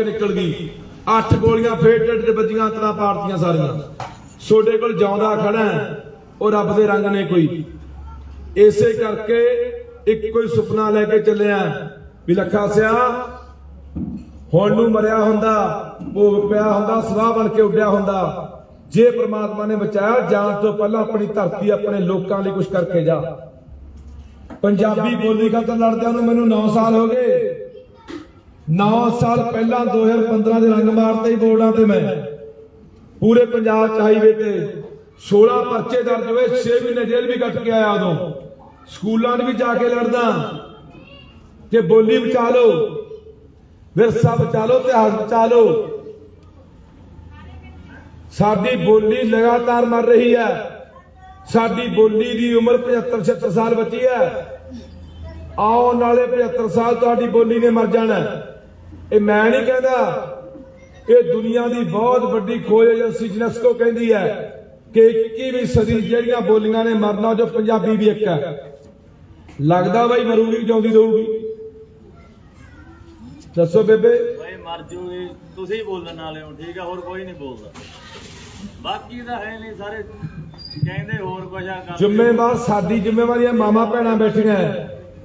ਨਿਕਲ ਗਈ। ਅੱਠ ਗੋਲੀਆਂ ਫੇਰ ਢਿੱਡ ਤੇ ਵੱਜੀਆਂ ਤਲਾ ਪਾੜਤੀਆਂ ਸਾਰੀਆਂ। ਛੋਡੇ ਕੋਲ ਜਿਉਂਦਾ ਖੜਾ ਉਹ ਰੱਬ ਦੇ ਰੰਗ ਨੇ ਕੋਈ। ਇਸੇ ਕਰਕੇ ਇੱਕੋ ਹੀ ਸੁਪਨਾ ਲੈ ਕੇ ਚੱਲਿਆ ਵੀ ਲੱਖਾ ਸਿਆ, ਹੁਣ ਨੂੰ ਮਰਿਆ ਹੁੰਦਾ, ਭੋਗ ਪਿਆ ਹੁੰਦਾ, ਸਵਾਹ ਬਣ ਕੇ ਉੱਡਿਆ ਹੁੰਦਾ। ਜੇ ਪ੍ਰਮਾਤਮਾ ਨੇ ਬਚਾਇਆ, ਜਾਣ ਤੋਂ ਪਹਿਲਾਂ ਆਪਣੀ ਧਰਤੀ, ਆਪਣੇ ਲੋਕਾਂ ਲਈ ਕੁਝ ਕਰਕੇ ਜਾ। ਪੰਜਾਬੀ ਬੋਲੀ ਖਾਤਰ ਲੜਦਿਆਂ ਨੂੰ ਮੈਨੂੰ 9 ਸਾਲ ਹੋ ਗਏ। 9 ਸਾਲ ਪਹਿਲਾਂ 2015 ਦੇ ਰੰਗ ਮਾਰਤੇ ਹੀ ਬੋਰਡਾਂ ਤੇ ਮੈਂ। ਪੂਰੇ ਪੰਜਾਬ ਚ ਹਾਈਵੇ ਤੇ 16 ਪਰਚੇ ਦਰਜ ਹੋਏ 6 ਮਹੀਨੇ ਜੇਲ੍ਹ ਵੀ ਕੱਟ ਕੇ ਆਇਆ ਉਦੋਂ। ਸਕੂਲਾਂ 'ਚ ਵੀ ਜਾ ਕੇ ਲੜਦਾ। ਕਿ ਬੋਲੀ ਬਚਾ ਲਓ ਵਿਰਸਾ ਬਚਾ ਲਓ, ਇਤਿਹਾਸ ਬਚਾ ਲਓ। ਸਾਡੀ ਬੋਲੀ ਲਗਾਤਾਰ ਮਰ ਰਹੀ ਹੈ। ਸਾਡੀ ਬੋਲੀ ਦੀ ਉਮਰ 75 76 ਸਾਲ ਬਚੀ ਹੈ। ਆਉਣ ਵਾਲੇ 75 ਸਾਲ ਤੁਹਾਡੀ ਬੋਲੀ ਨੇ ਮਰ ਜਾਣਾ। ਇਹ ਮੈਂ ਨਹੀਂ ਕਹਿੰਦਾ। ਇਹ ਦੁਨੀਆ ਦੀ ਬਹੁਤ ਵੱਡੀ ਖੋਜ ਏਜੰਸੀ ਜਨਸਕੋ ਕਹਿੰਦੀ ਹੈ ਕਿ 21ਵੀਂ ਸਦੀ ਜਿਹੜੀਆਂ ਬੋਲੀਆਂ ਨੇ ਮਰਨਾ ਜੋ ਪੰਜਾਬੀ ਵੀ ਇੱਕ ਹੈ। ਲੱਗਦਾ ਬਾਈ ਮਰੂਗੀ ਜਿਉਂਦੀ ਰਹੂਗੀ। ਦੱਸੋ ਬੇਬੇ। ਬਈ ਮਰ ਜੂਗੀ ਤੁਸੀਂ ਬੋਲਣ ਵਾਲੇ ਹੋ ਠੀਕ ਆ ਹੋਰ ਕੋਈ ਨਹੀਂ ਬੋਲਦਾ। ਬਾਕੀ ਤਾਂ ਹੈ ਨਹੀਂ ਸਾਰੇ ਕਹਿੰਦੇ ਹੋਰ ਕੁਝ ਆ ਜ਼ਿੰਮੇਵਾਰ ਸਾਡੀ ਜ਼ਿੰਮੇਵਾਰੀ ਹੈ ਮਾਮਾ ਭੈਣਾਂ ਬੈਠੀਆਂ।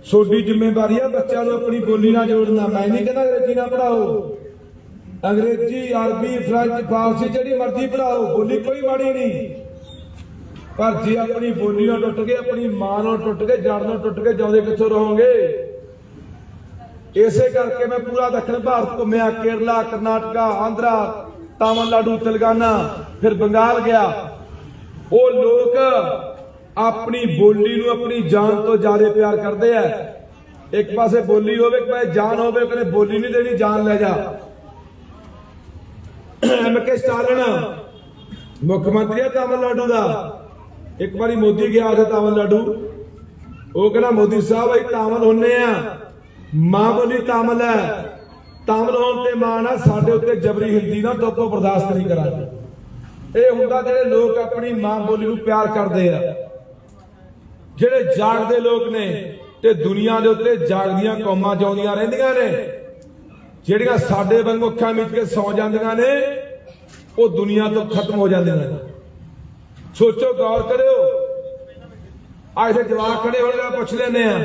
ਹੈ। ਜ਼ਿੰਮੇਵਾਰੀ ਹੈ ਬੱਚਿਆਂ ਨੂੰ ਆਪਣੀ ਬੋਲੀ ਨਾਲ ਜੋੜਨਾ। ਮੈਂ ਨਹੀਂ ਕਹਿੰਦਾ ਅੰਗਰੇਜ਼ੀ ਨਾ ਪੜਾਓ ਅੰਗਰੇਜ਼ੀ, ਅਰਬੀ, ਫ੍ਰੈਂਚ, ਫਾਰਸੀ, ਜਿਹੜੀ ਮਰਜ਼ੀ ਪੜਾਓ ਬੋਲੀ ਕੋਈ ਮਾੜੀ ਨਹੀਂ। ਪਰ ਜੇ ਆਪਣੀ ਬੋਲੀ ਨਾਲ ਟੁੱਟ ਗਏ, ਆਪਣੀ ਮਾਂ ਨਾਲ ਟੁੱਟ ਕੇ ਜੜ ਨਾਲ ਟੁੱਟ ਕੇ ਜਿਉਂਦੇ ਕਿੱਥੋਂ ਰਹੋਗੇ? ਇਸੇ ਕਰਕੇ ਮੈਂ ਪੂਰਾ ਦੱਖਣ ਭਾਰਤ ਘੁੰਮਿਆ, ਕੇਰਲਾ, ਕਰਨਾਟਕਾ, ਆਂਧਰਾ, ਤਾਮਿਲਨਾਡੂ, ਤੇਲੰਗਾਨਾ, ਫਿਰ ਬੰਗਾਲ ਗਿਆ। ਉਹ ਲੋਕ ਆਪਣੀ ਬੋਲੀ ਨੂੰ ਆਪਣੀ ਜਾਨ ਤੋਂ ਜ਼ਿਆਦਾ ਪਿਆਰ ਕਰਦੇ ਆ। ਇੱਕ ਪਾਸੇ ਬੋਲੀ ਹੋਵੇ, ਇੱਕ ਪਾਸੇ ਜਾਨ ਹੋਵੇ ਕਹਿੰਦੇ ਬੋਲੀ ਨਹੀਂ ਦੇਣੀ, ਜਾਨ ਲੈ ਜਾ। ਐਮ ਕੇ ਸਟਾਲਿਨ, ਮੁੱਖ ਮੰਤਰੀ ਹੈ ਤਾਮਿਲਨਾਡੂ ਦਾ। ਇੱਕ ਵਾਰੀ ਮੋਦੀ ਗਿਆ ਸੀ ਤਾਮਿਲਨਾਡੂ। ਉਹ ਕਹਿੰਦਾ, ਮੋਦੀ ਸਾਹਿਬ, ਅਸੀਂ ਤਾਮਿਲ ਹੁੰਨੇ ਆ। ਮਾਂ ਬੋਲੀ ਤਾਮਿਲ ਹੈ। ਤਾਮਿਲ ਹੋਣ ਤੇ ਮਾਣ ਆ, ਸਾਡੇ ਉੱਤੇ ਜਬਰੀ ਹਿੰਦੀ ਨਾ ਦੋਪੋ ਬਰਦਾਸ਼ਤ ਨਹੀਂ ਕਰਾਂਗੇ। ਇਹ ਹੁੰਦਾ ਜਿਹੜੇ ਲੋਕ ਆਪਣੀ ਮਾਂ ਬੋਲੀ ਨੂੰ ਪਿਆਰ ਕਰਦੇ ਆ। ਜਿਹੜੇ ਜਾਗਦੇ ਲੋਕ ਨੇ ਤੇ ਦੁਨੀਆ ਦੇ ਉੱਤੇ ਜਾਗਦੀਆਂ ਕੌਮਾਂ ਜਿਉਂਦੀਆਂ ਰਹਿੰਦੀਆਂ ਨੇ, ਜਿਹੜੀਆਂ ਸਾਡੇ ਵਾਂਗੂ ਅੱਖਾਂ ਮੀਚ ਕੇ ਸੌ ਜਾਂਦੀਆਂ ਨੇ, ਉਹ ਦੁਨੀਆ ਤੋਂ ਖਤਮ ਹੋ ਜਾਂਦੀਆਂ ਨੇ। ਸੋਚੋ, ਗੌਰ ਕਰਿਓ। ਆ ਇੱਥੇ ਜਵਾਕ ਖੜੇ ਹੋਣਗੇ ਪੁੱਛ ਲੈਨੇ ਆ,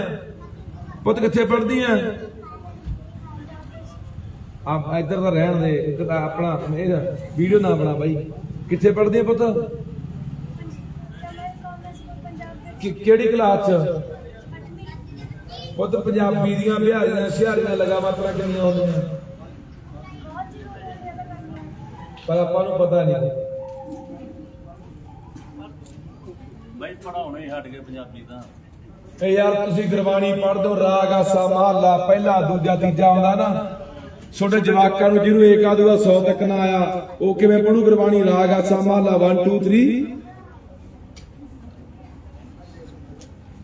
ਪੁੱਤ ਕਿੱਥੇ ਪੜਦੀ ਆ? ਆਪ ਇੱਧਰ ਦਾ ਰਹਿਣ ਦੇ ਇੱਧਰ ਆਪਣਾ, ਇਹ ਵੀਡੀਓ ਨਾ ਬਣਾ ਬਾਈ। ਕਿੱਥੇ ਪੜਦੀ ਆ ਪੁੱਤ? ਕਿ- ਕਿਹੜੀ ਕਲਾਸ ਚ? ਪੁੱਤ ਪੰਜਾਬੀ ਦੀਆਂ ਬਿਹਾਰੀਆਂ ਸ਼ਿਹਾਰੀਆਂ ਲਗਾ ਮਾਤਰਾ ਕਿੰਨੀਆਂ ਹੁੰਦੀਆਂ? ਪਰ ਆਪਾਂ ਨੂੰ ਪਤਾ ਨਹੀਂ। ਬਈ ਪੜਾਉਣੇ ਹੀ ਹਟ ਗਏ ਪੰਜਾਬੀ ਤਾਂ। ਇਹ ਯਾਰ ਤੁਸੀਂ ਗੁਰਬਾਣੀ ਪੜ੍ਹ ਦੋ ਰਾਗ ਆਸਾ ਮਹਲਾ ਪਹਿਲਾ ਦੂਜਾ ਤੀਜਾ ਆਉਂਦਾ ਨਾ। ਛੋਟੇ ਜਵਾਕਾਂ ਨੂੰ ਜਿਹਨੂੰ ਏਕਾ ਦੂਆ 100 ਤੱਕ ਨਾ ਆਇਆ ਉਹ ਕਿਵੇਂ ਪੜੂ ਗੁਰਬਾਣੀ? ਰਾਗ ਆਸਾ ਮਹਲਾ 1 2 3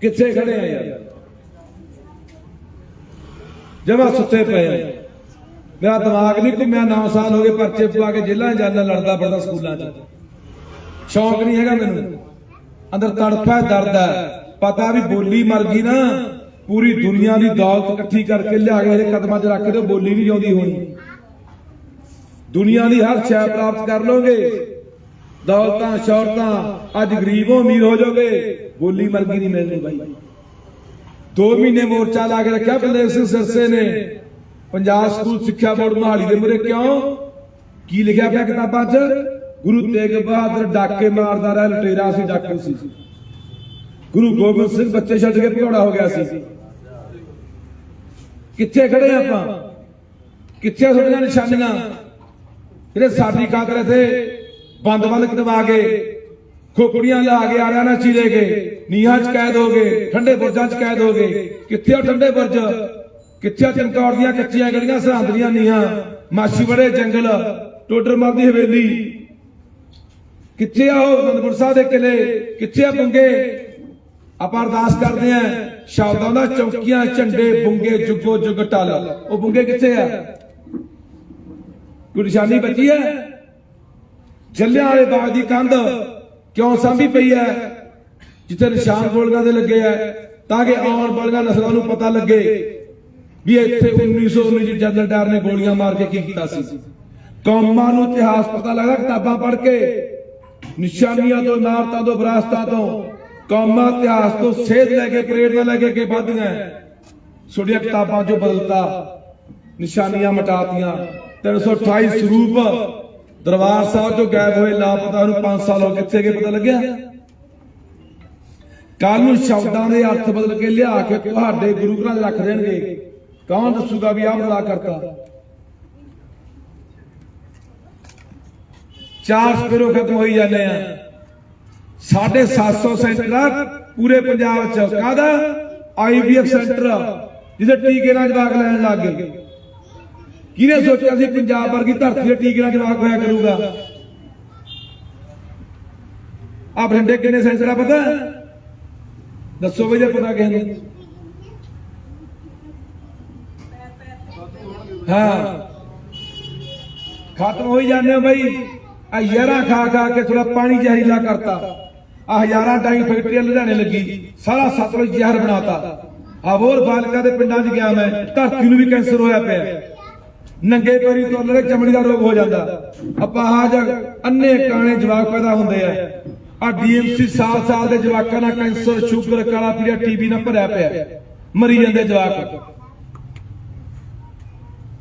ਕਿੱਥੇ ਖੜੇ ਆ ਯਾਰ? ਜਮਾ ਸੁੱਤੇ ਪਏ ਆ। ਮੇਰਾ ਦਿਮਾਗ ਨਹੀਂ ਘੁੰਮਿਆ 9 ਸਾਲ ਹੋ ਗਏ ਪਰਚੇ ਪਵਾ ਕੇ ਜੇਲ੍ਹਾਂ ਜਾਂਦਾ, ਲੜਦਾ ਪੜਦਾ ਸਕੂਲਾਂ 'ਚ। ਸ਼ੌਂਕ ਨਹੀਂ ਹੈਗਾ ਮੈਨੂੰ। ਅੰਦਰ ਤੜਫ ਹੈ, ਦਰਦ ਹੈ। ਪਤਾ ਵੀ ਬੋਲੀ ਮਰ ਗਈ ਨਾ, ਪੂਰੀ ਦੁਨੀਆ ਦੀ ਦੌਲਤ ਇਕੱਠੀ ਕਰਕੇ ਲਿਆ ਕੇ ਇਹਦੇ ਕਦਮਾਂ 'ਚ ਰੱਖ ਦਿਓ ਬੋਲੀ ਨਹੀਂ ਜਿਉਂਦੀ ਹੋਣੀ। ਦੁਨੀਆ ਦੀ ਹਰ ਸ਼ੈ ਪ੍ਰਾਪਤ ਕਰ ਲੋਗੇ ਦੌਲਤਾਂ, ਸ਼ੌਹਰਤਾਂ, ਅੱਜ ਗਰੀਬੋਂ ਅਮੀਰ ਹੋ ਜਾਓਗੇ। ਬੋਲੀ ਮਰ ਨਹੀਂ ਮਿਲਣੀ ਬਾਈ। 2 ਮਹੀਨੇ ਮੋਰਚਾ ਲਾ ਕੇ ਰੱਖਿਆ ਬਲਦੇਵ ਸਿੰਘ ਸਿਰਸੇ ਨੇ। ਪੰਜਾਬ ਸਕੂਲ ਸਿੱਖਿਆ ਬੋਰਡ ਮਹਾਲੀ ਦੇ ਮੁਰੇ ਕਿਉਂ? ਕੀ ਲਿਖਿਆ ਪਿਆ ਕਿਤਾਬਾਂ 'ਚ? ਗੁਰੂ ਤੇਗ ਬਹਾਦਰ ਡਾਕੇ ਮਾਰਦਾ ਰਿਹਾ, ਲਟੇਰਾ ਸੀ, ਡਾਕੂ ਸੀ। ਗੁਰੂ ਗੋਬਿੰਦ ਸਿੰਘ ਬੱਚੇ ਛੱਡ ਕੇ ਭਗੌੜਾ ਹੋ ਗਿਆ ਸੀ। ਕਿੱਥੇ ਖੜੇ ਆਪਾਂ? ਕਿੱਥੇ ਤੁਹਾਡੀਆਂ ਨਿਸ਼ਾਨੀਆਂ? ਜਿਹੜੇ ਸਾਡੀ ਖਾਤਰ ਇੱਥੇ ਬੰਦ ਬੰਦ ਕਟਵਾ ਕੇ ਖੋਪੜੀਆਂ ਲਾ ਕੇ ਆਰਿਆ ਨਾਲ ਚੀਰੇ ਗਏ ਨੀਹਾਂ 'ਚ ਕੈਦ ਹੋ ਗਏ, ਠੰਡੇ ਬੁਰਜਾਂ 'ਚ ਕੈਦ ਹੋ ਗਏ। ਕਿੱਥੇ ਉਹ ਠੰਡੇ ਬੁਰਜ? ਕਿੱਥੇ ਚਮਕੌਰ ਦੀਆਂ ਕੱਚੀਆਂ ਗਲੀਆਂ ਸਰਹੰਦ ਦੀਆਂ ਨੀਹਾਂ? ਮਾਛੀ ਬੜੇ ਜੰਗਲ ਟੋਡਰਮਲ ਦੀ ਹਵੇਲੀ। ਕਿੱਥੇ ਆ ਉਹ ਅਨੰਦਪੁਰ ਸਾਹਿਬ ਦੇ ਕਿਲੇ? ਕਿੱਥੇ ਆ ਬੰਗੇ? ਆਪਾਂ ਅਰਦਾਸ ਕਰਦੇ ਆ ਸ਼ਬਦਾਂ ਦਾ ਚੌਕੀਆਂ, ਝੰਡੇ, ਬੁੰਗੇ, ਜੁਗੋ, ਜੁਗ, ਟਲ। ਉਹ ਬੁੰਗੇ ਕਿੱਥੇ ਆ? ਕੋਈ ਨਿਸ਼ਾਨੀ ਬਚੀ ਹੈ? ਜੱਲਿਆਂ ਵਾਲੇ ਬਾਗ ਦੀ ਕੰਧ ਕਿਉਂ ਸਾਂਭੀ ਪਈ ਹੈ? ਜਿੱਥੇ ਨਿਸ਼ਾਨ ਗੋਲੀਆਂ ਦੇ ਲੱਗੇ ਆ ਤਾਂ ਕਿ ਆਉਣ ਵਾਲੀਆਂ ਨਸਲਾਂ ਨੂੰ ਪਤਾ ਲੱਗੇ ਵੀ ਇੱਥੇ 1919 ਚ ਜਨਰਲ ਡਾਇਰ ਨੇ ਗੋਲੀਆਂ ਮਾਰ ਕੇ ਕੀ ਕੀਤਾ ਸੀ। ਕੌਮਾਂ ਨੂੰ ਇਤਿਹਾਸ ਪਤਾ ਲੱਗਦਾ, ਕਿਤਾਬਾਂ ਪੜ੍ਹ ਕੇ, ਨਿਸ਼ਾਨੀਆਂ ਤੋਂ, ਇਮਾਰਤਾਂ ਤੋਂ, ਵਿਰਾਸਤਾਂ ਤੋਂ, ਕੌਮਾਂ ਇਤਿਹਾਸ ਤੋਂ ਸੇਧ ਲੈ ਕੇ ਪ੍ਰੇਰਨਾ ਲੈ ਕੇ ਅੱਗੇ ਵਧਦੀਆਂ ਛੋਟੀਆਂ ਕਿਤਾਬਾਂ ਚੋਂ ਬਦਲਤਾ, ਨਿਸ਼ਾਨੀਆਂ ਮਿਟਾਤੀਆਂ 328 ਸਰੂਪ ਦਰਬਾਰ ਸਾਹਿਬ ਚੋਂ ਗਾਇਬ ਹੋਏ ਲਾਪਤਾ ਨੂੰ 5 ਸਾਲ ਹੋ ਕਿੱਥੇ ਗਏ ਪਤਾ ਲੱਗਿਆ? ਕੱਲ ਨੂੰ ਸ਼ਬਦਾਂ ਦੇ ਅਰਥ ਬਦਲ ਕੇ ਲਿਆ ਕੇ ਤੁਹਾਡੇ ਗੁਰੂ ਘਰਾਂ 'ਚ ਰੱਖ ਦੇਣਗੇ। ਕੌਣ ਦੱਸੂਗਾ ਵੀ ਆਹ ਬਦਲਾ ਕਰਤਾ? ਚਾਰ ਸਪੇਰੋ ਖਤਮ ਹੋਈ ਜਾਂਦੇ ਆ। 750 ਸੈਂਟਰ ਆ, ਪੂਰੇ ਪੰਜਾਬ 'ਚ। ਕਾਹਦਾ? ਆਈਵੀਐਫ ਸੈਂਟਰ ਜਿਹਦੇ ਟੀਕੇ ਨਾਲ ਜਵਾਕ ਲੈਣ ਲੱਗ ਗਏ। ਕਿਹਨੇ ਸੋਚਿਆ ਸੀ ਪੰਜਾਬ ਵਰਗੀ ਧਰਤੀ ਦੇ ਟੀਕੇ ਨਾਲ ਜਵਾਕ ਹੋਇਆ ਕਰੂਗਾ? ਆ ਬਰਿੰਡੇ ਕਿੰਨੇ ਸੈਂਟਰ ਆ ਪਤਾ? ਦੱਸੋ ਵੀ ਜੇ ਪਤਾ ਕਿਸੇ ਨੂੰ। ਹਾਂ। ਖਤਮ ਹੋਈ ਜਾਂਦੇ ਹੋ ਬਈ। ਆ ਯਾਰਾਂ ਖਾ ਖਾ ਕੇ ਥੋੜਾ ਪਾਣੀ ਜ਼ਹਿਰੀਲਾ ਕਰਤਾ। ਆ ਹਜ਼ਾਰਾਂ ਟਾਈਮ ਫੈਕਟਰੀਆਂ ਲੁਧਿਆਣੇ ਲੱਗੀ। ਸਾਰਾ ਸਤਲੁਜ ਜ਼ਹਿਰ ਬਣਾਤਾ। ਆ ਹੋਰ ਬਾਲਕਾ ਦੇ ਪਿੰਡਾਂ 'ਚ ਗਿਆ ਮੈਂ। ਧਰਤੀ ਨੂੰ ਵੀ ਕੈਂਸਰ ਹੋਇਆ ਪਿਆ। ਨੰਗੇ ਪੈਰੀ ਤੁਰ ਲੜੇ ਚਮੜੀ ਦਾ ਰੋਗ ਹੋ ਜਾਂਦਾ। ਆਪਾਂ ਅੰਨੇ ਕਾਣੇ ਜਵਾਕ ਪੈਦਾ ਹੁੰਦੇ ਆ। ਆ ਡੀਐਮਸੀ ਸਾਲ ਸਾਲ ਦੇ ਜਵਾਕਾਂ ਨਾਲ ਕੈਂਸਰ, ਸ਼ੂਗਰ, ਕਾਲਾ ਪੀੜਾ ਟੀਬੀ ਨਾਲ ਭਰਿਆ ਪਿਆ। ਮਰੀ ਜਾਂਦੇ ਜਵਾਕ।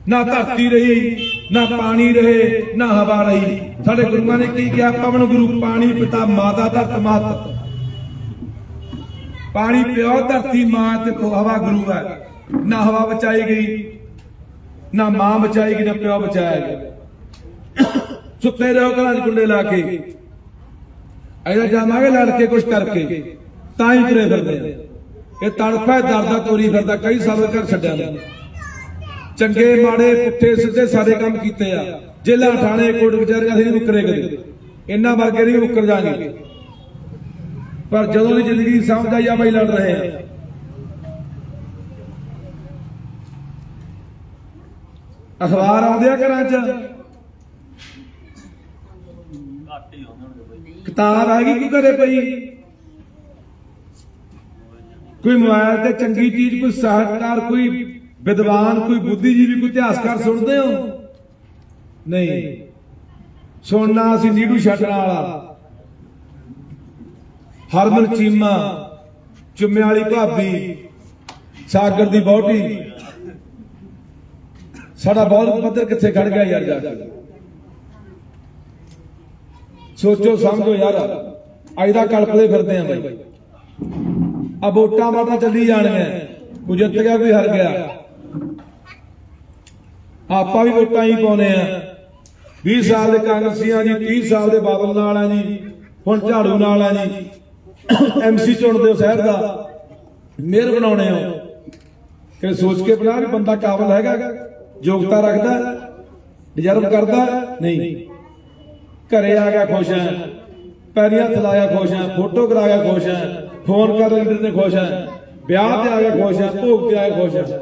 ਨਾ ਧਰਤੀ ਰਹੀ, ਨਾ ਪਾਣੀ ਰਹੇ, ਨਾ ਹਵਾ ਰਹੀ। ਸਾਡੇ ਗੁਰੂਆਂ ਨੇ ਕੀ ਕਿਹਾ? ਪਵਨ ਗੁਰੂ ਪਾਣੀ ਪਿਤਾ, ਮਾਤਾ ਧਰਤ ਮਾਤ ਪਾਣੀ ਪਿਓ, ਧਰਤੀ ਮਾਂ ਤੇ ਹਵਾ ਗੁਰੂ ਹੈ। ਨਾ ਹਵਾ ਬਚਾਈ ਗਈ। ਨਾ ਮਾਂ ਬਚਾਏਗੀ, ਨਾ ਪਿਓ ਬਚਾਇਆ ਸੁੱਤੇ ਰਹੋ ਘਰਾਂ 'ਚ ਕੁੰਡੇ ਲਾ ਕੇ। ਐਦਾ ਜਾਵਾਂਗੇ ਲੜ ਕੇ ਕੁਛ ਕਰਕੇ। ਤਾਂ ਹੀ ਤੁਰੇ ਫਿਰਦੇ ਆ। ਇਹ ਤੜਫਾ, ਦਰਦਾ, ਤੋਰੀ ਫਿਰਦਾ, ਕਈ ਸਾਲ ਘਰ ਛੱਡਿਆ ਨੂੰ ਚੰਗੇ, ਮਾੜੇ, ਪੁੱਠੇ, ਸਿੱਧੇ ਸਾਰੇ ਕੰਮ ਕੀਤੇ ਆ। ਜੇਲਾ ਠਾਣੇ ਕੋਟ ਕਚਹਿਰੀਆਂ ਅਸੀਂ ਨਹੀਂ ਮੁੱਕਰੇ ਕਦੇ। ਇਹਨਾਂ ਵਰਗੇ ਨਹੀਂ ਮੁੱਕਰ ਜਾਣਗੇ ਪਰ ਜਦੋਂ ਦੀ ਜ਼ਿੰਦਗੀ ਦੀ ਸਮਝ ਆਈ ਆ, ਬਈ ਲੜ ਰਹੇ ਆ। ਅਖਬਾਰ ਆਉਂਦੇ ਆ ਘਰਾਂ 'ਚ? ਘੱਟ ਹੀ ਹੁੰਦੇ ਹੋਣਗੇ ਬਈ ਕਿਤਾਬ ਹੈਗੀ ਕੋਈ ਘਰੇ ਪਈ? ਕੋਈ ਮੋਬਾਈਲ ਤੇ ਚੰਗੀ ਚੀਜ਼, ਕੋਈ ਸਾਹਿਤਕਾਰ, ਕੋਈ ਵਿਦਵਾਨ, ਕੋਈ ਬੁੱਧੀਜੀਵੀ, ਕੋਈ ਇਤਿਹਾਸਕਾਰ ਸੁਣਦੇ ਹੋ? ਨਹੀਂ। ਸੁਣਨਾ ਅਸੀਂ ਨੀੜੂ ਛੱਡਣ ਵਾਲਾ ਹਰਮਨ ਚੀਮਾ ਚੁੰਮੇ ਵਾਲੀ ਭਾਬੀ, ਸਾਗਰ ਦੀ ਬੋਟੀ ਸਾਡਾ ਬਹੁਤ ਪੱਧਰ ਕਿੱਥੇ ਖੜ ਗਿਆ ਯਾਰ ਜਾ ਕੇ? ਸੋਚੋ, ਸਮਝੋ ਯਾਰ। ਅੱਜ ਦਾ ਕਲਪਦੇ ਫਿਰਦੇ ਆ ਬਾਈ। ਆ ਵੋਟਾਂ ਵਾਟਾਂ ਚੱਲੀ ਜਾਣੀਆਂ ਕੋਈ ਜਿੱਤ ਗਿਆ, ਕੋਈ ਹਾਰ ਗਿਆ। ਆਪਾਂ ਵੀ ਵੋਟਾਂ ਹੀ ਪਾਉਨੇ ਆ। 20 ਸਾਲ ਦੇ ਕਾਂਗਰਸੀਆਂ ਜੀ 30 ਸਾਲ ਦੇ ਬਾਦਲ ਨਾਲ ਆ ਜੀ। ਹੁਣ ਝਾੜੂ ਨਾਲ ਆ ਜੀ। ਐਮਸੀ ਚੁਣਦੇ ਹੋ ਸ਼ਹਿਰ ਦਾ। ਮੇਅਰ ਬਣਾਉਣੇ ਹੋ। ਕਿ ਸੋਚ ਕੇ ਬਣਾ ਵੀ ਬੰਦਾ ਕਾਬਲ ਹੈਗਾ। ਯੋਗਤਾ ਰੱਖਦਾ ਡਿਜ਼ਰਵ ਕਰਦਾ, ਨਹੀਂ। ਘਰੇ ਆ ਗਿਆ ਖੁਸ਼ ਹੈ ਪੈਰੀਆਂ ਹੱਥ ਖੁਸ਼ ਹੈ, ਫੋਟੋ ਕਰਾ ਗਿਆ ਖੁਸ਼ ਹੈ, ਫੋਨ ਕਰ ਲੈਂਦੇ ਨੇ ਖੁਸ਼ ਹੈ, ਵਿਆਹ ਤੇ ਆ ਗਿਆ ਖੁਸ਼ ਹੈ, ਭੋਗ ਤੇ ਆ ਗਿਆ ਖੁਸ਼ ਹੈ।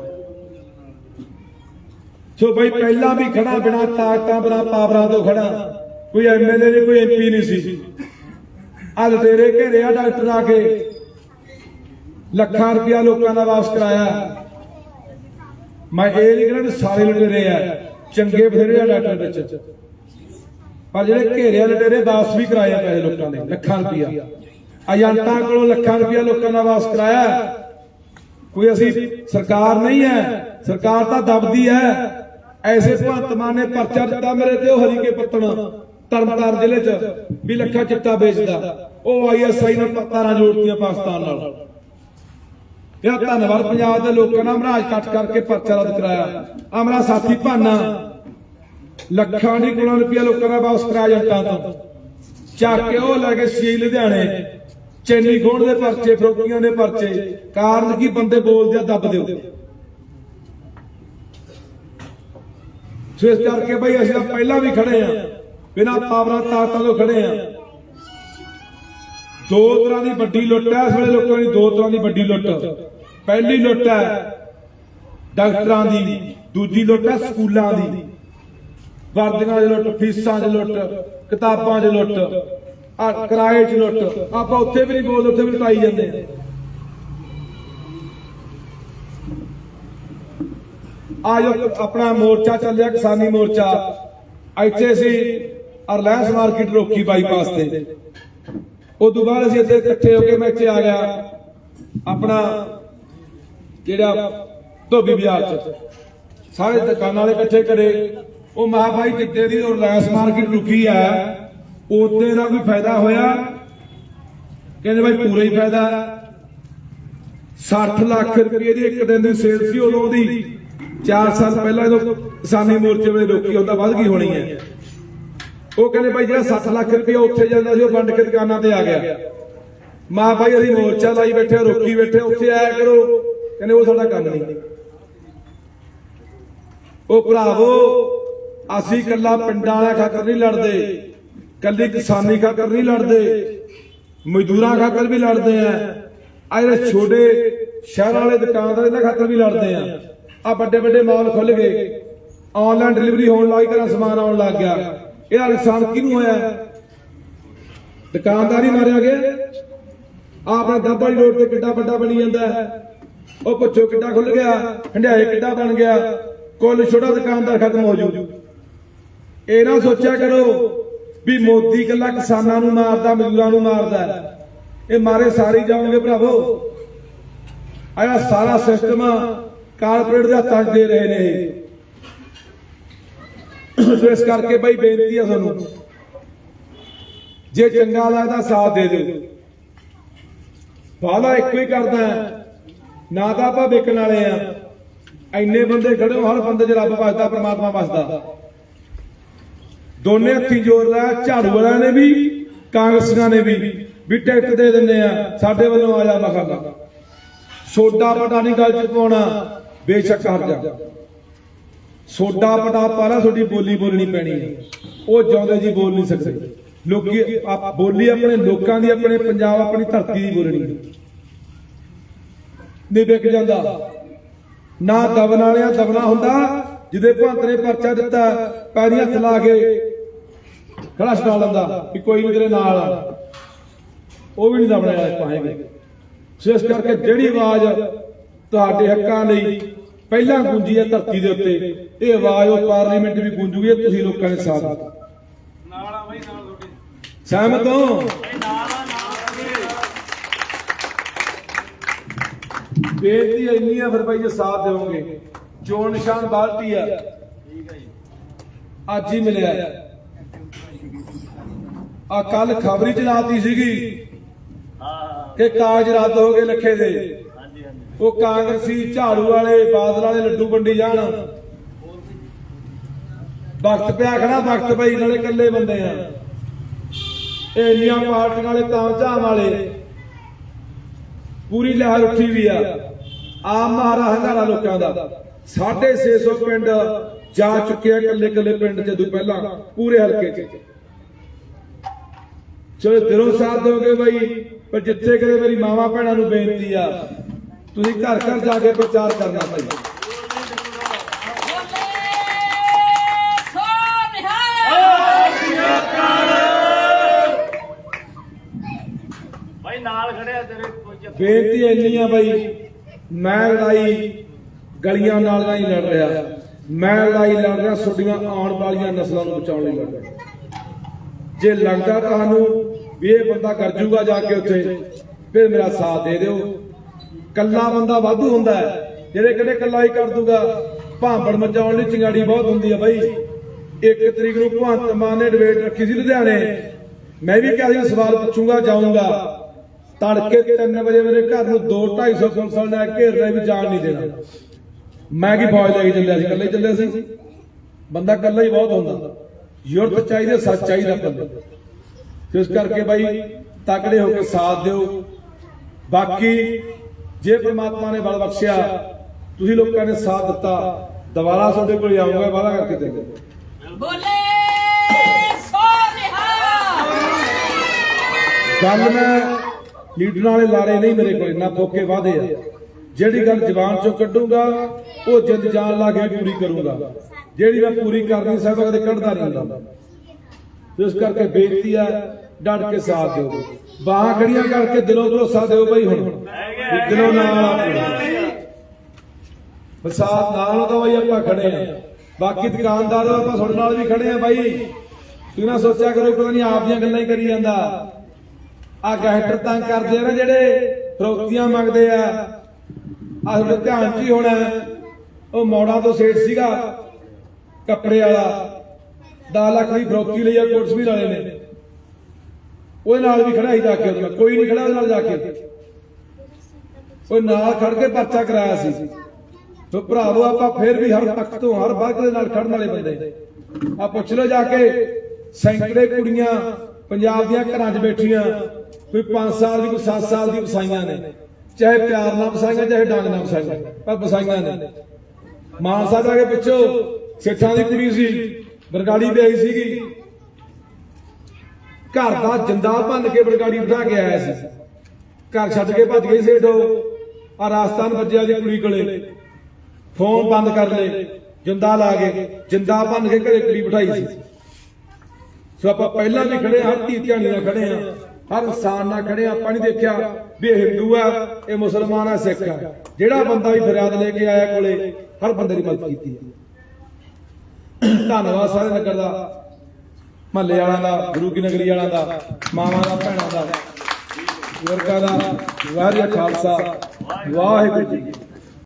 ਸੋ ਬਈ ਪਹਿਲਾਂ ਵੀ ਖੜਾ ਬਿਨਾ ਤਾਕਤਾਂ, ਬਿਨਾ ਪਾਵਰਾਂ ਤੋਂ ਖੜਾ। ਕੋਈ ਐਮਐਲਏ ਨਹੀਂ, ਕੋਈ ਐਮਪੀ ਨਹੀਂ ਸੀ। ਅੱਜ ਤੇਰੇ ਘੇਰੇ ਆ ਡਾਕਟਰ ਆ ਕੇ। ਲੱਖਾਂ ਰੁਪਇਆ ਲੋਕਾਂ ਦਾ ਵਾਪਸ ਕਰਾਇਆ। ਮੈਂ ਇਹ ਨਹੀਂ ਕਹਿੰਦਾ ਸਾਰੇ ਲੁਟੇਰੇ ਆ, ਚੰਗੇ ਬਥੇਰੇ ਆ ਡਾਕਟਰ ਵਿੱਚ। ਪਰ ਜਿਹੜੇ ਘੇਰਿਆ ਲਟੇਰੇ ਵਾਪਸ ਵੀ ਕਰਾਏ ਪੈਸੇ ਲੋਕਾਂ ਨੇ ਲੱਖਾਂ ਰੁਪਇਆ ਏਜੰਟਾਂ ਕੋਲੋਂ ਲੱਖਾਂ ਰੁਪਇਆ ਲੋਕਾਂ ਦਾ ਵਾਪਸ ਕਰਾਇਆ। ਕੋਈ ਅਸੀਂ ਸਰਕਾਰ ਨਹੀਂ ਹੈ, ਸਰਕਾਰ ਤਾਂ ਦਬਦੀ ਹੈ। ਐਸੇ ਭਗਤ ਮਾਨ ਨੇ ਪਰਚਾ ਦਿੱਤਾ ਮੇਰੇ ਤੇ, ਉਹ ਹਰੀਕੇ ਪੱਤਣ, ਤਰਨਤਾਰਨ ਜ਼ਿਲ੍ਹੇ 'ਚ, ਵੀ ਲੱਖਾਂ ਚਿੱਟਾ ਵੇਚਦਾ। ਉਹ ਆਈਐਸਆਈ ਨਾਲ ਤਾਰਾਂ ਜੋੜਤੀਆਂ ਪਾਕਿਸਤਾਨ ਨਾਲ। ਇਹ ਧੰਨਵਾਦ ਪੰਜਾਬ ਦੇ ਲੋਕਾਂ ਨੇ ਮਹਾਰਾਜ ਕੱਟ ਕਰਕੇ ਪਰਚਾ ਰੱਦ ਕਰਾਇਆ। ਆ ਮੇਰਾ ਸਾਥੀ ਭਾਨਾ, ਲੱਖਾਂ ਦੀ ਕਰੋੜਾਂ ਰੁਪਇਆ ਲੋਕਾਂ ਦਾ ਵਾਪਸ ਕਰਾਇਆ ਜੱਟਾਂ ਤੋਂ। ਚੱਕ ਕੇ ਉਹ ਲੈ ਕੇ ਸੀ ਲੁਧਿਆਣੇ ਚੈਨੀ ਖੋਣ ਦੇ ਪਰਚੇ, ਫਰੋਕੀਆਂ ਦੇ ਪਰਚੇ, ਕਾਰਨ ਕੀ ਬੰਦੇ ਬੋਲਦੇ ਆ, ਦੱਬ ਦਿਓ। ਸੋ ਇਸ ਕਰਕੇ ਬਈ ਅਸੀਂ ਤਾਂ ਪਹਿਲਾਂ ਵੀ ਖੜੇ ਆ, ਬਿਨਾਂ ਪਾਵਰਾਂ ਤਾਕਤਾਂ ਤੋਂ ਖੜੇ ਆ। ਦੋ ਤਰ੍ਹਾਂ ਦੀ ਵੱਡੀ ਲੁੱਟ ਹੈ ਇਸ ਵੇਲੇ ਲੋਕਾਂ ਦੀ ਦੋ ਤਰ੍ਹਾਂ ਦੀ ਵੱਡੀ ਲੁੱਟ। ਪਹਿਲੀ ਲੁੱਟ ਹੈ। ਡਾਕਟਰਾਂ ਦੀ, ਦੂਜੀ ਲੁੱਟ ਹੈ ਸਕੂਲਾਂ ਦੀ। ਵਰਦੀਆਂ 'ਚ ਲੁੱਟ, ਫੀਸਾਂ 'ਚ ਲੁੱਟ, ਕਿਤਾਬਾਂ 'ਚ ਲੁੱਟ, ਆ ਕਿਰਾਏ 'ਚ ਲੁੱਟ, ਆਪਾਂ ਉੱਥੇ ਵੀ ਨਹੀਂ ਬੋਲਦੇ, ਉੱਥੇ ਵੀ ਲਟਾਈ ਜਾਂਦੇ ਆ। ਜੋ ਆਪਣਾ ਮੋਰਚਾ ਚੱਲਿਆ, ਕਿਸਾਨੀ ਮੋਰਚਾ। ਇੱਥੇ ਅਸੀਂ ਅਰਲਾਇੰਸ ਮਾਰਕੀਟ ਰੋਕੀ ਬਾਈਪਾਸ ਤੇ। ਉਦੋਂ ਬਾਅਦ ਅਸੀਂ ਇੱਥੇ ਇਕੱਠੇ ਹੋ ਕੇ ਮੈਂ ਇੱਥੇ ਆ ਗਿਆ। ਆਪਣਾ ਜਿਹੜਾ ਧੋਬੀ ਬਾਜ਼ਾਰ ਚ। ਸਾਰੇ ਦੁਕਾਨਾਂ ਵਾਲੇ ਇਕੱਠੇ ਕਰੇ। ਉਹ ਮਹਾ ਭਾਈ ਦੀ ਉਹ ਰਿਲਾਇੰਸ ਮਾਰਕੀਟ ਰੁਕੀ ਆ। ਉਹਦੇ ਦਾ ਕੋਈ ਫਾਇਦਾ ਹੋਇਆ? ਕਹਿੰਦੇ ਭਾਈ ਪੂਰਾ ਹੀ ਫਾਇਦਾ। 60 ਲੱਖ ਰੁਪਏ ਦੀ ਇੱਕ ਦਿਨ ਦੀ ਸੇਲ ਸੀ ਉਦੋਂ ਦੀ। 4 ਸਾਲ ਪਹਿਲਾਂ ਜਦੋਂ ਕਿਸਾਨੀ ਮੋਰਚੇ ਵੇਲੇ ਰੋਕੀ ਹੁੰਦਾ ਵੱਧ ਗਈ ਹੋਣੀ ਹੈ? ਉਹ ਕਹਿੰਦੇ ਭਾਈ ਜਿਹੜਾ 60 ਲੱਖ ਰੁਪਏ ਉੱਥੇ ਜਾਂਦਾ ਸੀ, ਉਹ ਵੰਡ ਕੇ ਦੁਕਾਨਾਂ ਤੇ ਆ ਗਿਆ। ਮਾਂ ਭਾਈ ਅਸੀਂ ਮੋਰਚਾ ਲਾਈ ਬੈਠੇ, ਰੋਕੀ ਬੈਠੇ, ਉੱਥੇ ਆਇਆ ਕਰੋ। ਕਹਿੰਦੇ ਉਹ ਸਾਡਾ ਕੰਮ ਨਹੀਂ। ਉਹ ਭਰਾਵੋ, ਅਸੀਂ ਕੱਲਾ ਪਿੰਡਾਂ ਵਾਲਿਆਂ ਖਾਤਰ ਨਹੀਂ ਲੜਦੇ। ਕੱਲੀ ਕਿਸਾਨੀ ਖਾਤਰ ਨਹੀਂ ਲੜਦੇ। ਮਜ਼ਦੂਰਾਂ ਖਾਤਰ ਵੀ ਲੜਦੇ ਆ। ਆ ਜਿਹੜੇ ਛੋਟੇ ਸ਼ਹਿਰ ਵਾਲੇ ਦੁਕਾਨਦਾਰ ਇਹਨਾਂ ਖਾਤਰ ਵੀ ਲੜਦੇ ਆ। ਆ ਵੱਡੇ ਵੱਡੇ ਮਾਲ ਖੁੱਲ ਗਏ। ਆਨਲਾਈਨ ਡਿਲੀਵਰੀ ਹੋਣ ਲੱਗ ਘਰਾਂ ਸਮਾਨ ਆਉਣ ਲੱਗ ਗਿਆ। ਇਹਦਾ ਨੁਕਸਾਨ ਕਿਹਨੂੰ ਹੋਇਆ? ਦੁਕਾਨਦਾਰ ਹੀ ਮਾਰਿਆ ਗਿਆ। ਆ ਆਪਣੇ ਦਾਬਾਲੀ ਰੋਡ ਤੇ ਕਿੱਡਾ ਵੱਡਾ ਬਣੀ ਜਾਂਦਾ ਹੈ। ਉਹ ਪੁੱਛੋ ਕਿੱਡਾ ਖੁੱਲ ਗਿਆ? ਹੰਡਿਆਏ ਕਿੱਡਾ ਬਣ ਗਿਆ? ਕੁੱਲ ਛੋਟਾ ਦੁਕਾਨਦਾਰ ਖਤਮ ਹੋ ਜੂ। ਇਹ ਨਾ ਸੋਚਿਆ ਕਰੋ ਵੀ ਮੋਦੀ ਕੱਲਾ ਕਿਸਾਨਾਂ ਨੂੰ ਮਾਰਦਾ, ਮਜ਼ਦੂਰਾਂ ਨੂੰ ਮਾਰਦਾ ਇਹ ਮਾਰੇ ਸਾਰੇ ਹੀ ਭਰਾਵੋ। ਆਇਆ ਸਾਰਾ ਸਿਸਟਮ ਕਾਰਪੋਰੇਟ ਦੇ ਹੱਥਾਂ 'ਚ ਦੇ ਰਹੇ ਨੇ ਇਸ ਕਰਕੇ ਬਈ ਬੇਨਤੀ ਹੈ ਤੁਹਾਨੂੰ ਜੇ ਚੰਗਾ ਲੱਗਦਾ ਸਾਥ ਦੇ ਦਿਓ। ਵਾਦਾ ਇੱਕੋ ਹੀ ਕਰਦਾ। ਹੈ। ਨਾ ਤਾਂ ਆਪਾਂ ਵੇਖਣ ਵਾਲੇ ਆ। ਇੰਨੇ ਬੰਦੇ ਖੜੇ ਹੋ, ਹਰ ਬੰਦੇ 'ਚ ਰੱਬ ਵਸਦਾ, ਪ੍ਰਮਾਤਮਾ ਵਸਦਾ। ਦੋਨੇ ਹੱਥੀ ਜ਼ੋਰ ਝਾੜੂ ਵਾਲਿਆਂ ਨੇ ਵੀ, ਕਾਂਗਰਸੀਆਂ ਨੇ ਵੀ ਵੀ ਟਿਕਟ ਦੇ ਦਿੰਦੇ ਆ, ਸਾਡੇ ਵੱਲੋਂ ਆ ਜਾ ਮਖਾਗਾ ਸੋਡਾ ਪਟਾ ਨਹੀਂ ਗੱਲ ਚ ਪਾਉਣਾ, ਬੇਸ਼ੱਕ ਹਟ ਜਾ। ਸੋਡਾ ਪਟਾ ਪਾਲਾ, ਤੁਹਾਡੀ ਬੋਲੀ ਬੋਲਣੀ ਪੈਣੀ ਹੈ ਉਹ ਜਿਉਂਦੇ ਜੀ ਬੋਲ ਨਹੀਂ ਸਕਦੇ। ਲੋਕੀ ਬੋਲੀ ਆਪਣੇ ਲੋਕਾਂ ਦੀ, ਆਪਣੇ ਪੰਜਾਬ, ਆਪਣੀ ਧਰਤੀ ਦੀ ਬੋਲਣੀ ਨਹੀਂ ਵਿਕ ਜਾਂਦਾ। ਨਾ ਦਬਨ ਵਾਲਿਆਂ ਦਬਨਾ ਹੁੰਦਾ, ਜਿਹਦੇ ਭੰਤ ਨੇ ਪਰਚਾ ਦਿੱਤਾ, ਪੈਰੀ ਹੱਥ ਲਾ ਕੇ ਖੜਾ ਛਡਾ ਲੈਂਦਾ ਵੀ ਕੋਈ ਨਹੀਂ ਤੇਰੇ ਨਾਲ ਆ। ਉਹ ਵੀ ਨਹੀਂ ਦਬਣਾ ਵਾਲੇ ਪਾਏਗੇ। ਇਸ ਕਰਕੇ ਜਿਹੜੀ ਆਵਾਜ਼ ਤੁਹਾਡੇ ਹੱਕਾਂ ਲਈ ਪਹਿਲਾਂ ਗੂੰਜੀ ਹੈ ਧਰਤੀ ਦੇ ਉੱਤੇ, ਇਹ ਆਵਾਜ਼ ਉਹ ਪਾਰਲੀਮੈਂਟ ਵੀ ਗੂੰਜੂਗੀ ਤੁਸੀਂ ਲੋਕਾਂ ਨੇ ਸਾਥ। ਨਾਲ ਆ ਬਈ ਨਾਲ ਤੁਹਾਡੇ ਸਹਿਮਤ ਹੋ ਬਈ ਨਾਲ ਆ ਨਾਲ ਆ ਬੇਨਤੀ ਇੰਨੀ ਆ ਫਿਰ ਭਾਈ ਜੇ ਸਾਥ ਦੇਵੋਗੇ। ਚੋਣ ਨਿਸ਼ਾਨ ਬਾਲਟੀ ਆ ਠੀਕ ਹੈ ਜੀ ਅੱਜ ਹੀ ਮਿਲਿਆ। ਆ ਕੱਲ ਖਬਰੀ ਚਲਾਤੀ ਸੀਗੀ ਹਾਂ ਕਿ ਕਾਗਜ਼ ਰੱਦ ਹੋ ਗਏ ਲੱਖੇ ਦੇ। ਹਾਂਜੀ ਹਾਂਜੀ ਉਹ ਕਾਂਗਰਸੀ ਝਾੜੂ ਵਾਲੇ, ਬਾਦਲ ਵਾਲੇ ਲੱਡੂ ਵੰਡੀ ਜਾਣ। ਵਕਤ ਪਿਆ ਖੜਾ, ਵਕਤ ਪਈ ਨਾਲੇ ਇਕੱਲੇ ਬੰਦੇ ਆ। ਇਹ ਇੰਨੀਆਂ ਪਾਰਟੀਆਂ ਵਾਲੇ ਤਾਂ ਝਾਮ ਵਾਲੇ। ਪੂਰੀ ਲਹਿਰ ਉੱਠੀ ਵੀ ਆ। ਆਮ ਮਹਾਰਾ ਹੰਗਾਰਾ ਲੋਕਾਂ ਦਾ। 650 ਪਿੰਡ ਜਾ ਚੁੱਕੇ ਆ ਇਕੱਲੇ ਇਕੱਲੇ ਪਿੰਡ ਜਦੋਂ ਪਹਿਲਾਂ ਪੂਰੇ ਹਲਕੇ 'ਚ। ਚਲੋ ਦਿਲੋਂ ਸਾਥ ਦਿਓਗੇ ਬਾਈ ਪਰ ਜਿੱਥੇ ਕਦੇ ਮੇਰੀ ਮਾਵਾ ਭੈਣਾਂ ਨੂੰ ਬੇਨਤੀ ਆ ਤੁਸੀਂ ਘਰ ਘਰ ਜਾ ਕੇ ਪ੍ਰਚਾਰ ਕਰਨਾ ਭਾਈ ਬਈ ਨਾਲ ਖੜਿਆ ਤੇਰੇ ਕੋਈ ਚੱਕਰ ਬੇਨਤੀ ਇੰਨੀ ਆ ਬਾਈ ਮੈਂ ਲੜਾਈ ਗਲੀਆਂ ਨਾਲ ਨਹੀਂ ਲੜ ਰਿਹਾ। ਮੈਂ ਲੜਾਈ ਲੜ ਰਿਹਾ, ਤੁਹਾਡੀਆਂ ਆਉਣ ਵਾਲੀਆਂ ਨਸਲਾਂ ਨੂੰ ਬਚਾਉਣ ਲਈ ਲੜ ਰਿਹਾ। ਜੇ ਲੱਗਦਾ ਤੁਹਾਨੂੰ ਵੀ ਇਹ ਬੰਦਾ ਕਰ ਜੂਗਾ ਜਾ ਕੇ ਉੱਥੇ, ਫਿਰ ਮੇਰਾ ਸਾਥ ਦੇ ਦਿਓ। ਕੱਲਾ ਬੰਦਾ ਵਾਧੂ ਹੁੰਦਾ ਹੈ, ਜਿਹੜੇ ਕਿਹੜੇ ਕੱਲਾ ਹੀ ਕਰ ਦੂਗਾ। ਭਾਂਬੜ ਮਚਾਉਣ ਲਈ ਚਿੰਗਾੜੀ ਬਹੁਤ ਹੁੰਦੀ ਆ ਬਾਈ। ਇੱਕ ਤਰੀਕ ਨੂੰ ਭਗਵੰਤ ਮਾਨ ਨੇ ਡਿਬੇਟ ਰੱਖੀ ਸੀ ਲੁਧਿਆਣੇ। ਮੈਂ ਵੀ ਕਿਹਾ ਸੀ, ਸਵਾਲ ਪੁੱਛੂੰਗਾ, ਜਾਊਂਗਾ। ਤੜਕੇ 3 ਵਜੇ ਮੇਰੇ ਘਰ ਨੂੰ 2 250 ਪੁਲਿਸ ਵਾਲੇ ਲੈ ਕੇ ਘੇਰ ਰਹੇ ਵੀ ਜਾਣ ਨਹੀਂ ਦੇਣਾ। ਮੈਂ ਕੀ ਫੌਜ ਲੈ ਕੇ ਚੱਲਿਆ ਸੀ? ਇਕੱਲੇ ਚੱਲਿਆ ਸੀ? ਬੰਦਾ ਇਕੱਲਾ ਹੀ ਬਹੁਤ ਹੁੰਦਾ। ਯੁਰਤ ਚਾਹੀਦਾ ਸੱਚ ਚਾਹੀਦਾ ਬੰਦੇ। ਤੇ ਇਸ ਕਰਕੇ ਬਾਈ ਤਕੜੇ ਹੋ ਕੇ ਸਾਥ ਦਿਓ। ਬਾਕੀ ਜੇ ਪ੍ਰਮਾਤਮਾ ਨੇ ਬਲ ਬਖਸ਼ਿਆ ਤੁਸੀਂ ਲੋਕਾਂ ਨੇ ਸਾਥ ਦਿੱਤਾ। ਦੁਬਾਰਾ ਤੁਹਾਡੇ ਕੋਲ ਆਉਂਗਾ ਵਾਦਾ ਕਰਕੇ ਦੇ ਬੋਲੇ ਸੋ ਗੱਲ ਮੈਂ ਲੀਡਰਾਂ ਵਾਲੇ ਲਾਰੇ ਨਹੀਂ ਮੇਰੇ ਕੋਲ, ਨਾ ਫੋਕੇ ਵਾਦੇ ਆ। ਜਿਹੜੀ ਗੱਲ ਜ਼ਬਾਨ ਚੋਂ ਕੱਢੂਗਾ, ਉਹ ਜਿੰਦ ਜਾਨ ਲਾ ਕੇ ਪੂਰੀ ਕਰੂੰਗਾ। ਜਿਹੜੀ ਮੈਂ ਪੂਰੀ ਕਰ ਨਹੀਂ ਸਕਦਾ, ਕਦੇ ਕੱਢਦਾ ਨਹੀਂ ਹੁੰਦਾ। ਇਸ ਕਰਕੇ ਬੇਨਤੀ ਆ ਡਟ ਕੇ ਸਾਥ ਦਿਓ। ਬਾਹਾਂ ਖੜੀਆਂ ਕਰਕੇ ਦਿਲੋਂ ਭਰੋਸਾ ਦਿਓ ਬਈ ਹੁਣ। ਵੀ ਦਿਲੋਂ ਨਾਲ ਆਪਣੇ। ਬਸਾਤ ਨਾਲ ਉਹਦਾ ਬਾਈ ਆਪਾਂ ਖੜੇ ਆ। ਬਾਕੀ ਦੁਕਾਨਦਾਰ ਆਪਾਂ ਤੁਹਾਡੇ ਨਾਲ ਵੀ ਖੜੇ ਆ ਬਾਈ। ਤੂੰ ਨਾ ਸੋਚਿਆ ਕਰੋ, ਪਤਾ ਨਹੀਂ ਆਪ ਦੀਆਂ ਗੱਲਾਂ ਹੀ ਕਰੀ ਜਾਂਦਾ। ਆ ਗੈਸਟਰ ਤੰਗ ਕਰਦੇ ਆ ਨਾ ਜਿਹੜੇ ਫਰੋਕਤੀਆਂ ਮੰਗਦੇ ਆ। ਆ ਤੁਹਾਡੇ ਧਿਆਨ 'ਚ ਹੋਣਾ। ਉਹ ਮੌੜਾ ਤੋਂ ਸੇਠ ਸੀਗਾ, ਕੱਪੜੇ ਵਾਲਾ। 10 ਲੱਖ ਦੀ ਫਰੋਕੀ ਲਈ ਆ ਕੋਟਸਵੀਰ ਵਾਲੇ ਨੇ। ਉਹਦੇ ਨਾਲ ਵੀ ਖੜਾ ਹੀ ਜਾ ਕੇ ਉਹਦੇ ਨਾਲ ਕੋਈ ਨਹੀਂ ਖੜਾ ਉਹਦੇ ਨਾਲ ਜਾ ਕੇ। ਉਹ ਨਾਲ ਖੜ ਕੇ ਪਰਚਾ ਕਰਾਇਆ ਸੀ। ਤੋ ਭਰਾਵੋ, ਆਪਾਂ ਫੇਰ ਵੀ ਹਰ ਪੱਖ ਤੋਂ, ਹਰ ਵਰਗ ਦੇ ਨਾਲ ਖੜਨ ਵਾਲੇ ਬੰਦੇ। ਆ ਪੁੱਛ ਲਓ ਜਾ ਕੇ, ਸੈਂਕੜੇ ਕੁੜੀਆਂ ਪੰਜਾਬ ਦੀਆਂ ਘਰਾਂ 'ਚ ਬੈਠੀਆਂ। ਕੋਈ 5 ਸਾਲ ਦੀ ਕੋਈ 7 ਸਾਲ ਦੀ ਵਸਾਈਆਂ ਨੇ। ਚਾਹੇ ਪਿਆਰ ਨਾਲ ਵਸਾਈਆਂ ਚਾਹੇ ਡਾਂਗ ਨਾਲ ਵਸਾਈਆਂ ਪਰ ਵਸਾਈਆਂ ਨੇ। ਮਾਨਸਾ ਜਾ ਕੇ ਪਿੱਛੋਂ ਸੇਠਾਂ ਦੀ ਕੁੜੀ ਸੀ ਬਰਗਾੜੀ ਵਿਆਹੀ ਸੀਗੀ। ਘਰ ਦਾ ਜਿੰਦਾ ਭੰਨ ਕੇ ਬਰਗਾੜੀ ਬਿਠਾ ਕੇ ਆਇਆ ਸੀ। ਘਰ ਛੱਡ ਕੇ ਭੱਜ ਗਈ ਸੇਠੋ ਆ ਰਾਜਸਥਾਨ ਵੱਜਿਆ ਦੀ ਕੁੜੀ ਕੋਲੇ। ਫੋਨ ਬੰਦ ਕਰ ਲੈ ਜਿੰਦਾ ਲਾ ਕੇ ਜਿੰਦਾ ਭੰਨ ਕੇ ਘਰੇ ਕੁੜੀ ਬਿਠਾਈ ਸੀ। ਸੋ ਆਪਾਂ ਪਹਿਲਾਂ ਵੀ ਖੜੇ ਹਾਂ, ਧੀ ਧਿਆਣੀ ਨਾਲ ਖੜੇ ਹਾਂ। ਹਰ ਇਨਸਾਨ ਨਾਲ ਖੜੇ ਆਪਾਂ ਨਹੀਂ ਦੇਖਿਆ ਵੀ ਇਹ ਹਿੰਦੂ ਆ, ਇਹ ਮੁਸਲਮਾਨ ਆ, ਸਿੱਖ ਆ। ਜਿਹੜਾ ਬੰਦਾ ਵੀ ਫਰਿਆਦ ਲੈ ਕੇ ਆਇਆ ਕੋਲੇ, ਹਰ ਬੰਦੇ ਦੀ ਮਦਦ ਕੀਤੀ ਹੈ ਧੰਨਵਾਦ ਸਾਰੇ ਨਗਰ ਦਾ, ਮਹੱਲੇ ਵਾਲਿਆਂ ਦਾ, ਗੁਰੂ ਕੀ ਨਗਰੀ ਵਾਲਿਆਂ ਦਾ, ਮਾਵਾਂ ਦਾ, ਭੈਣਾਂ ਦਾ। ਵਰਗਾ ਦਾ, ਵਾਹਿਗੁਰੂ ਖਾਲਸਾ, ਵਾਹਿਗੁਰੂ ਜੀ